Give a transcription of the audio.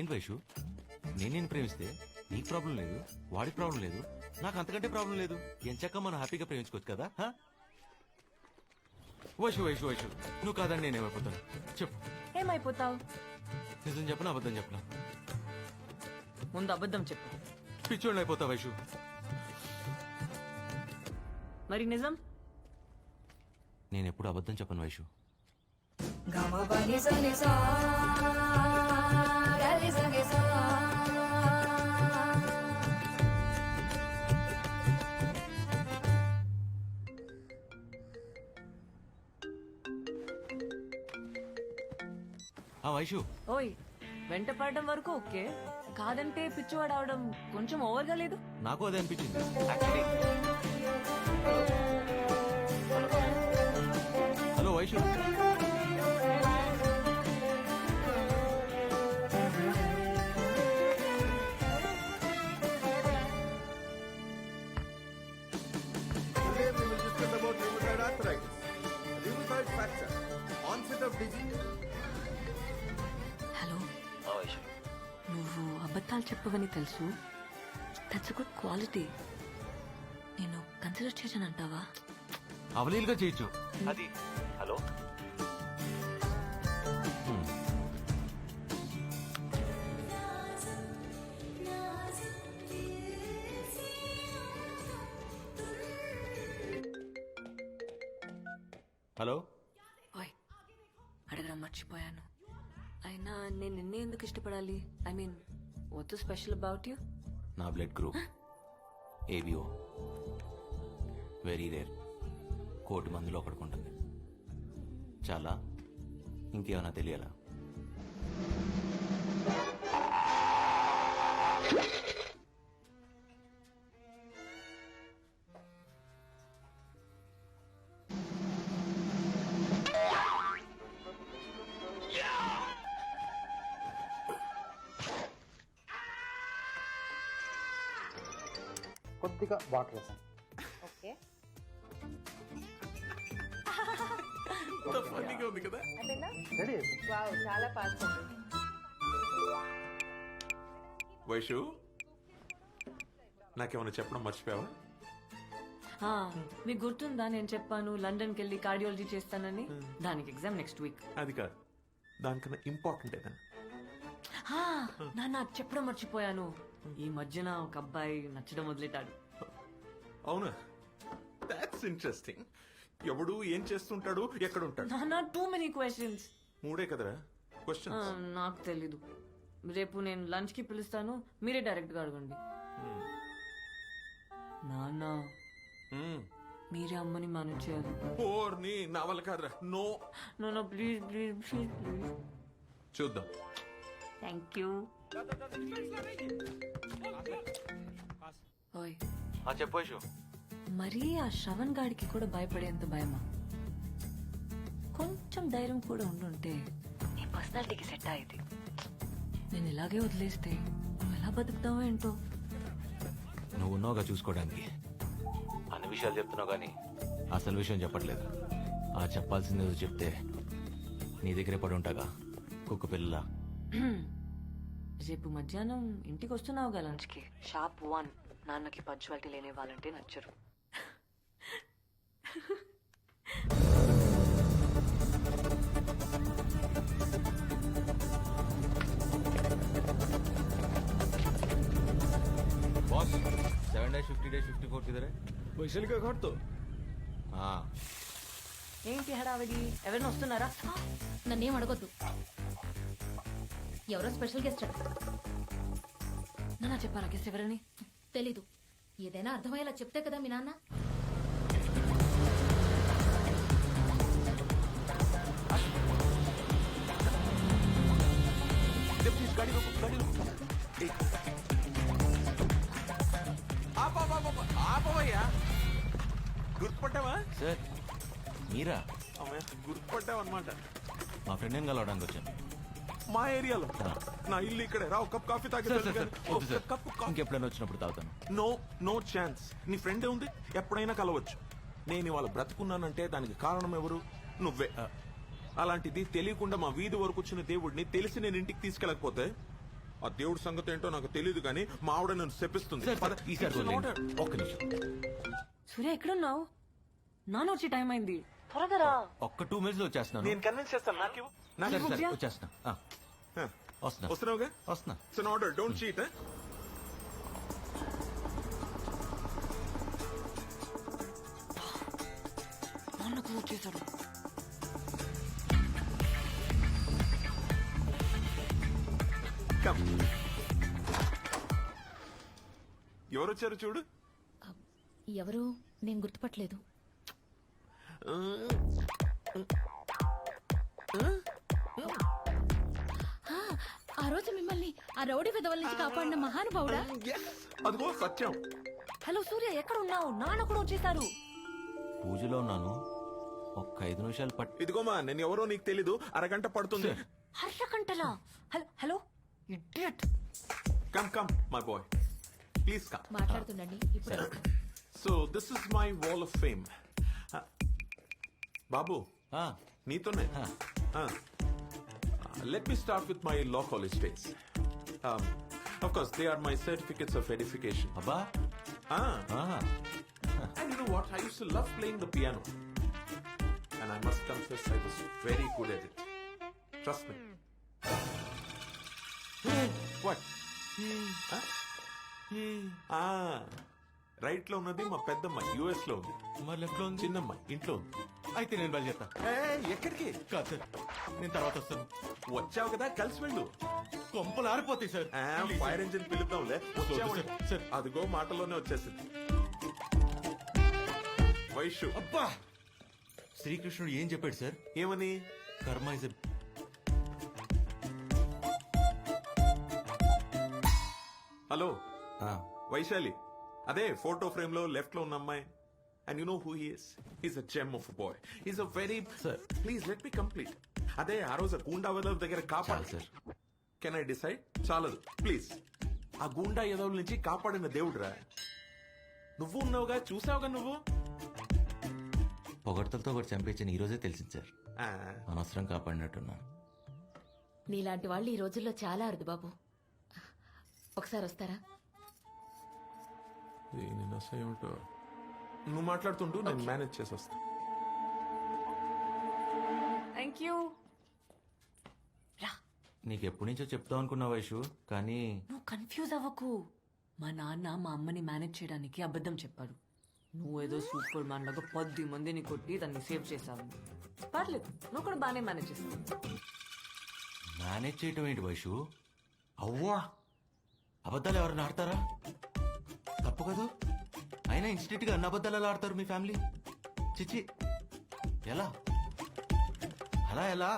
అదేంటి వైషు? నేను నేను ప్రేమిస్తే నీకు ప్రాబ్లం లేదు వాడికి ప్రాబ్లం లేదు నాకు అంతకంటే ప్రాబ్లం లేదు. ఎంచక్క మనం హ్యాపీగా ప్రేమించుకోవచ్చు కదా? వైషు వైషు వైషు నువ్వు కాదని నేనేమైపోతాను చెప్పు. ఏమైపోతావు? నిజం చెప్పనా అబద్ధం చెప్పనా? ముందు అబద్ధం చెప్పు. పిచ్చోళ్ళు అయిపోతా వైషు. మరి నిజం? నేను ఎప్పుడు అబద్ధం చెప్పను వైషు. గమ పని సని సా వైషు. ఓయ్ వెంట పడడం వరకు ఓకే. కాదంటే పిచ్చివాడు అవడం కొంచెం ఓవర్గా లేదు? నాకు అదే అనిపించింది. హలో వైషు. నువ్వు అబద్ధాలు చెప్పవని తెలుసు. దట్స్ గుడ్ క్వాలిటీ నేను కన్సిడర్ చేశాను అంటావా? అవలీలుగా చేయొచ్చు. అది హలో? హలో? అడగడం మర్చిపోయాను. అయినా నేను నిన్నే ఎందుకు ఇష్టపడాలి? I mean what special about you నా blood group. ABO very rare కోటి మందిలో ఒకటికి ఉంటుంది చాలా. ఇంకేమైనా తెలియాలా? కొద్దిగా వాటర్ వేసాను ఓకే. ఫన్నీగా ఉంది కదా? అయిపోయిందా రెడీ వావ్ చాలా ఫాస్ట్ వైషు నాకేమైనా చెప్పడం మర్చిపోయావా? ఆ, మీకు గుర్తుందా? నేను చెప్పాను లండన్కి వెళ్ళి కార్డియాలజీ చేస్తానని. దానికి ఎగ్జామ్ నెక్స్ట్ వీక్. అది కాదు. దానికన్నా ఇంపార్టెంట్ ఏదైనా నాన్న చెప్పడం మర్చిపోయాను. ఈ మధ్యన ఒక అబ్బాయి నచ్చడం వదిలేటాడు అవునా? దాట్స్ ఇంట్రెస్టింగ్ ఎవడు ఏం చేస్తుంటాడు ఎక్కడ ఉంటాడు నాన్న టూ మెనీ క్వశ్చన్స్ మూడే కదరా? క్వశ్చన్ నాకు తెలీదు. రేపు నేను లంచ్కి పిలుస్తాను మీరే డైరెక్ట్గా అడగండి. నాన్న మీరే అమ్మని మేనేజ్ చేయాలి. ఓర్ని నా వల్ల కాదురా. నో నాన్న ప్లీజ్ ప్లీజ్ ప్లీజ్ ప్లీజ్ చూద్దాం. థ్యాంక్ యూ ఓయ్. చెప్పు మరీ ఆ శ్రవణ్ గాడికి కూడా భయపడేంత భయమా? కొంచెం ధైర్యం కూడా ఉండుంటే నీ పర్సనాలిటీకి సెట్ అయ్యేది. నేను ఇలాగే వదిలేస్తే నువ్వు ఎలా బతుకుతావో ఏంటో? నువ్వు ఉన్నావుగా చూసుకోవడానికి. అన్ని విషయాలు చెప్తున్నావు కానీ అసలు విషయం చెప్పట్లేదు. ఆ చెప్పాల్సింది చెప్తే నీ దగ్గరే పడి ఉంటాగా కుక్క పిల్ల రేపు మధ్యాహ్నం ఇంటికి వస్తున్నావు కదా లంచ్కి. Shop one. నాన్నకి పంచువాలిటీ లేని వాళ్ళంటే నచ్చరు. ఏంటి హడావిడి? ఎవరిని వస్తున్నారా? నన్నేం అడగొద్దు. ఎవరో స్పెషల్ గెస్ట్ అడు నాన్న చెప్పారా గెస్ ఎవరని? తెలీదు. ఏదైనా అర్థమయ్యేలా చెప్తే కదా మీ నాన్న? గుర్తుపట్టావా? సార్ మీరా? అమ్మయ్య గుర్తుపట్టావు అనమాట మా ఫ్రెండ్ ఏం కలవడానికి వచ్చాను? మా ఏరియాలో. నా ఇల్లు ఇక్కడే. రా ఒక కప్ కాఫీ తాగి సార్ సార్ సార్. వద్దు సార్. Cup coffee. ఇంకెప్పుడైనా వచ్చినప్పుడు తాగుతాను. No no chance. నీ ఫ్రెండ్ ఉంది ఎప్పుడైనా కలవచ్చు. నేను ఇవాళ బ్రతుకున్నానంటే దానికి కారణం ఎవరు? నువ్వే. అలాంటిది తెలియకుండా మా వీధి వరకు వచ్చిన దేవుడిని తెలిసి నేను ఇంటికి తీసుకెళ్ళకపోతే ఆ దేవుడి సంగతి ఏంటో నాకు తెలియదు కానీ మా ఆవిడ నన్ను శపిస్తుంది. ఒక్క నిమిషం. సూర్య ఎక్కడున్నావు? నాన్న వచ్చే టైం అయింది. త్వరగా రా. ఒక్క టూ మినిట్స్లో వచ్చేస్తున్నాను. నేను కన్విన్స్ చేస్తాను. నాకు నాకు వస్తున్నా వస్తున్నావుగా వస్తున్నా it's an order don't cheat నాన్నకు వచ్చేసాడు కమ్ ఎవరు వచ్చారు చూడు? ఎవరు? నేను గుర్తుపట్టలేదు. ఆ, ఆ రోజు మిమ్మల్ని ఆ రౌడీ విధవల నుంచి కాపాడిన మహానుభావుడా? Yes, అదిగో సత్యం. హలో సూర్య ఎక్కడ ఉన్నావు? నాన్న కూడా వచ్చేసారు. పూజలో ఉన్నాను. ఒక్క ఐదు నిమిషాలు పట్ ఇదిగోమా నేను ఎవరో నీకు తెలీదు. అరగంట పడుతుంది. Harsha కంటలా hello hello? Idiot. Come come my boy please come మాట్లాడుతుండండి ఇప్పుడు. So this is my wall of fame బాబు ఆ, నీతోనే let me start with my law college days of course they are my certificates of edification అబ్బా ah ఆ, and you know what i used to love playing the piano and i must confess i was very good at it trust me what Huh? ah రైట్లో ఉన్నది మా పెద్దమ్మ యుఎస్లో ఉంది మరి లెఫ్ట్లో ఉంది చిన్నమ్మ ఇంట్లో ఉంది అయితే నేను బయలుదేరుతా. ఏయ్, ఎక్కడికి? కాదు సార్ నేను తర్వాత వస్తాను. వచ్చావు కదా కలిసి వెళ్ళు. కొంపలు ఆరిపోతాయి sir. Fire engine పిలుద్దాంలే. Sir, sir. అదిగో మాటలోనే వచ్చేసింది. వైషు. అబ్బా! శ్రీకృష్ణుడు ఏం చెప్పాడు సార్? ఏమని? కర్మ ఇస్ హలో. వైశాలి. అదే ఫోటో ఫ్రేమ్లో లెఫ్ట్లో ఉన్న అమ్మాయి. And you know who he's is a gem of boy is a very Sir. Please let me complete అదే ఆ రోజు గూండా వెదర్ దగ్గర కాపాడు sir. కెన్ ఐ డిసైడ్ చాలదు. ప్లీజ్ ఆ గూండా ఎదవుల నుంచి కాపాడిన దేవుడురా. నువ్వు ఉన్నావుగా? చూసావుగా నువ్వు? పొగడ్తలతో ఒకటి చంపించని ఈ రోజే తెలిసింది సార్ ఆ, అనవసరం కాపాడినట్టున్నాను. నీలాంటి వాళ్ళు ఈ రోజుల్లో చాలా అరుదు బాబు. ఒకసారి వస్తారా? దీని నస ఏమిటో? నువ్వు మాట్లాడుతుంటూ నేను మేనేజ్ చేసి వస్తా. థ్యాంక్ యూ రా. నీకు ఎప్పటి నుంచో చెప్తాం అనుకున్నా వైషు కానీ నువ్వు కన్ఫ్యూజ్ అవ్వకు. మా నాన్న మా అమ్మని మేనేజ్ చేయడానికి అబద్ధం చెప్పాడు. నువ్వేదో సూపర్ మ్యాన్ లాగా పది మందిని కొట్టి దాన్ని సేవ్ చేశావు. పర్లేదు నువ్వు కూడా బాగానే మేనేజ్ చేస్తావు. మేనేజ్ చేయటం ఏంటి వైషు? అవ్వా! అబద్ధాలు ఎవరైనా ఆడతారా? తప్పు కదా? అయినా ఇన్స్టిట్యూట్గా అన్ని అబద్ధాలు ఎలా ఆడతారు మీ ఫ్యామిలీ? చిచి ఎలా? అలా ఎలా?